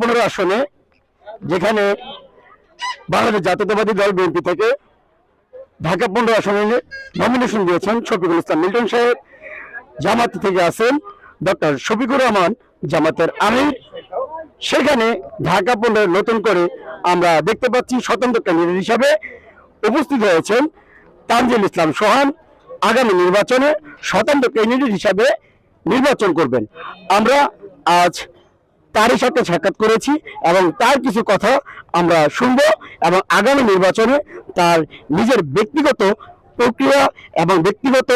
পনেরো আসনে, যেখানে বাংলাদেশ জাতীয়তাবাদী দল বিএনপি থেকে ঢাকা পনেরো আসনে নমিনেশন দিয়েছেন শফিকুল ইসলাম মিল্টন সাহেব, জামাত থেকে আছেন ডক্টর শফিকুর রহমান, জামাতের আমির। সেখানে ঢাকা পনেরো নতুন করে আমরা দেখতে পাচ্ছি স্বতন্ত্র ক্যান্ডিডেট হিসাবে উপস্থিত হয়েছেন তানজিল ইসলাম সোহান। আগামী নির্বাচনে স্বতন্ত্র ক্যান্ডিডেট হিসাবে নির্বাচন করবেন। আমরা আজ তারই সাথে সাক্ষাৎ করেছি এবং তার কিছু কথা আমরা শুনব এবং আগামী নির্বাচনে তার নিজের ব্যক্তিগত প্রক্রিয়া এবং ব্যক্তিগত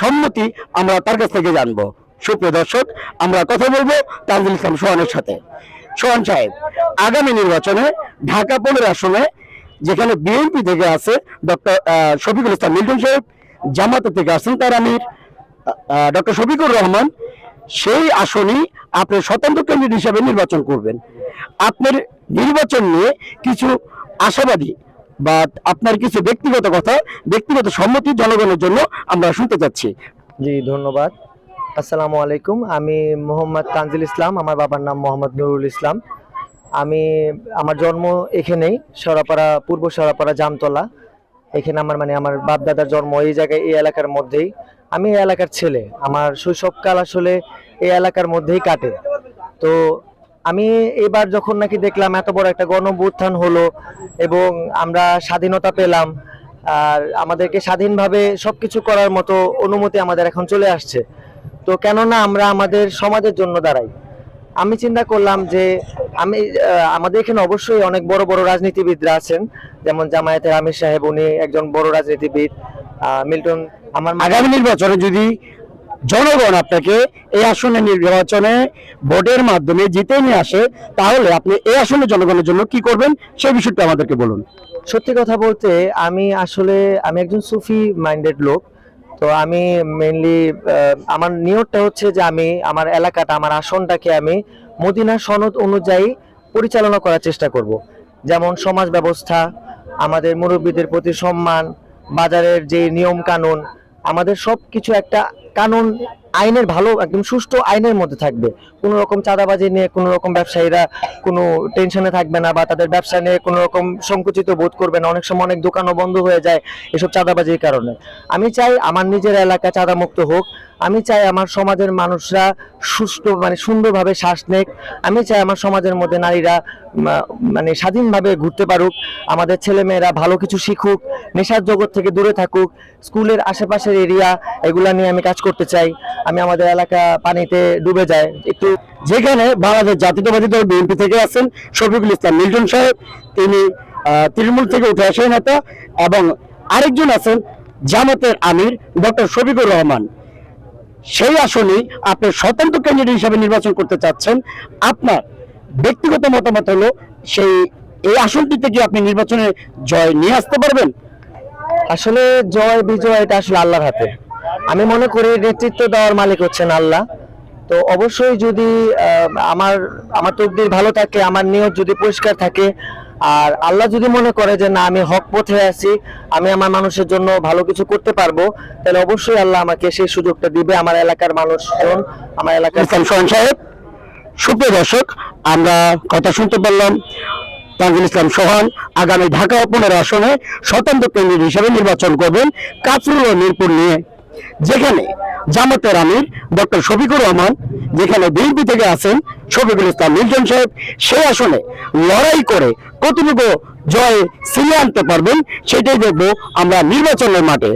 সম্মতি আমরা তার কাছ থেকে জানব। সুপ্রিয় দর্শক, আমরা কথা বলব তানজিল ইসলাম সোহানের সাথে। সোহান সাহেব, আগামী নির্বাচনে ঢাকা পনেরো আসনে যেখানে বিএনপি থেকে আছে ডক্টর শফিকুল ইসলাম মিল্টন সাহেব, জামাতে থেকে আছেন তার আমির ডক্টর শফিকুর রহমান, সেই আসনই আপনি স্বতন্ত্র ক্যান্ডিডেট হিসাবে নির্বাচন করবেন। আপনার নির্বাচন নিয়ে কিছু আশাবাদী বা আপনার কিছু ব্যক্তিগত কথা, ব্যক্তিগত সম্মতি জনগণের জন্য আমরা শুনতে চাচ্ছি। জি, ধন্যবাদ। আসসালামু আলাইকুম। আমি মোহাম্মদ তানজিল ইসলাম, আমার বাবার নাম মোহাম্মদ নুরুল ইসলাম। আমি, আমার জন্ম এখানেই, সরাপাড়া, পূর্ব সরাপাড়া জামতলা। এখানে আমার মানে আমার বাপ দাদার জন্ম এই জায়গায়, এই এলাকার মধ্যেই। আমি এই এলাকার ছেলে। আমার শৈশবকাল আসলে এই এলাকার মধ্যেই কাটে। তো আমি এবার যখন নাকি দেখলাম এত বড় একটা গণভ্যুত্থান হলো এবং আমরা স্বাধীনতা পেলাম, আর আমাদেরকে স্বাধীনভাবে সব কিছু করার মতো অনুমতি আমাদের এখন চলে আসছে। তো কেননা আমরা আমাদের সমাজের জন্য দাঁড়াই। আমি চিন্তা করলাম যে আমি আমাদের এখানে অবশ্যই অনেক বড় বড় রাজনীতিবিদরা আছেন। যেমন জামায়াতের আমির সাহেব, উনি একজন বড় রাজনীতিবিদ। মিল্টন আমার আগামী নির্বাচনে যদি জনগণ আপনাকে এই আসনে নির্বাচনে ভোটের মাধ্যমে জিতে নিয়ে আসে তাহলে আপনি এই আসনে জনগণের জন্য কি করবেন? সেই বিষয়টা আমাদেরকে বলুন। সত্যি কথা বলতে আমি আসলে আমি একজন সুফি মাইন্ডেড লোক তো আমি মেনলি আমার নিয়তটা হচ্ছে যে আমি আমার এলাকাটা আমার আসনটাকে আমি মদিনা সনদ অনুযায়ী পরিচালনা করার চেষ্টা করব। যেমন সমাজ ব্যবস্থা আমাদের মুরব্বীদের প্রতি সম্মান বাজারের যে নিয়ম কানুন, আমাদের সব কিছু একটা কানুন আইনের ভালো, একদম সুষ্ঠু আইনের মধ্যে থাকবে। কোনো রকম চাঁদাবাজি নিয়ে কোনো রকম ব্যবসায়ীরা কোনো টেনশনে থাকবে না বা তাদের ব্যবসা নিয়ে কোনো রকম সংকুচিত বোধ করবে না। অনেক সময় অনেক দোকানও বন্ধ হয়ে যায় এসব চাঁদাবাজির কারণে। আমি চাই আমার নিজের এলাকা চাঁদামুক্ত হোক। আমি চাই আমার সমাজের মানুষরা সুষ্ঠু মানে সুন্দরভাবে শ্বাস নেক। আমি চাই আমার সমাজের মধ্যে নারীরা মানে স্বাধীনভাবে ঘুরতে পারুক। আমাদের ছেলেমেয়েরা ভালো কিছু শিখুক, নেশার জগৎ থেকে দূরে থাকুক, স্কুলের আশেপাশের এরিয়া, এগুলা নিয়ে আমি কাজ করতে চাই। আমি আমাদের এলাকা পানিতে ডুবে যায়। একটু যেখানে বাংলাদেশ জাতীয়তাবাদী দল বিএনপি থেকে আছেন শফিকুল ইসলাম মিল্টন সাহেব। তিনি তৃণমূল থেকে উঠে আসেন এবং আরেকজন আছেন জামাতের আমির, ডক্টর শফিকুর রহমান। সেই আসনে আপনি স্বতন্ত্র ক্যান্ডিডেট হিসাবে নির্বাচন করতে চাচ্ছেন। আপনার ব্যক্তিগত মতামত হলো, সেই, এই আসনটিতে কি আপনি নির্বাচনে জয় নিয়ে আসতে পারবেন? আসলে জয়, বিজয়, এটা আসলে আল্লাহর হাতে। আমি মনে করি নেতৃত্ব দেওয়ার মালিক হচ্ছেন আল্লাহ। তো অবশ্যই যদি আমার আমার তকদির ভালো থাকে, আমার নিয়ত যদি পরিষ্কার থাকে আর আল্লাহ যদি মনে করে যে না, আমি হক পথে আছি, আমি আমার মানুষের জন্য ভালো কিছু করতে পারব, তাহলে অবশ্যই আল্লাহ আমাকে সেই সুযোগটা দিবে আমার এলাকার মানুষজন, আমার এলাকার সাহেব, সুপ্রিয় দর্শক, আমরা কথা শুনতে পারলাম তানজিল ইসলাম সোহান আগামী ঢাকা পনেরো আসনে স্বতন্ত্র কেন্দ্র হিসেবে নির্বাচন করবেন কাচরুল ও মিরপুর নিয়ে। যেখানে জামাতের আমির ডক্টর শফিকুর রহমান, যেখানে বিএনপি থেকে আছেন শফিকুল ইসলাম মিল্টন সাহেব, সেই আসনে লড়াই করে কতটুকু জয় ছিনিয়ে আনতে পারবেন, সেটাই দেখব আমরা নির্বাচনের মাঠে।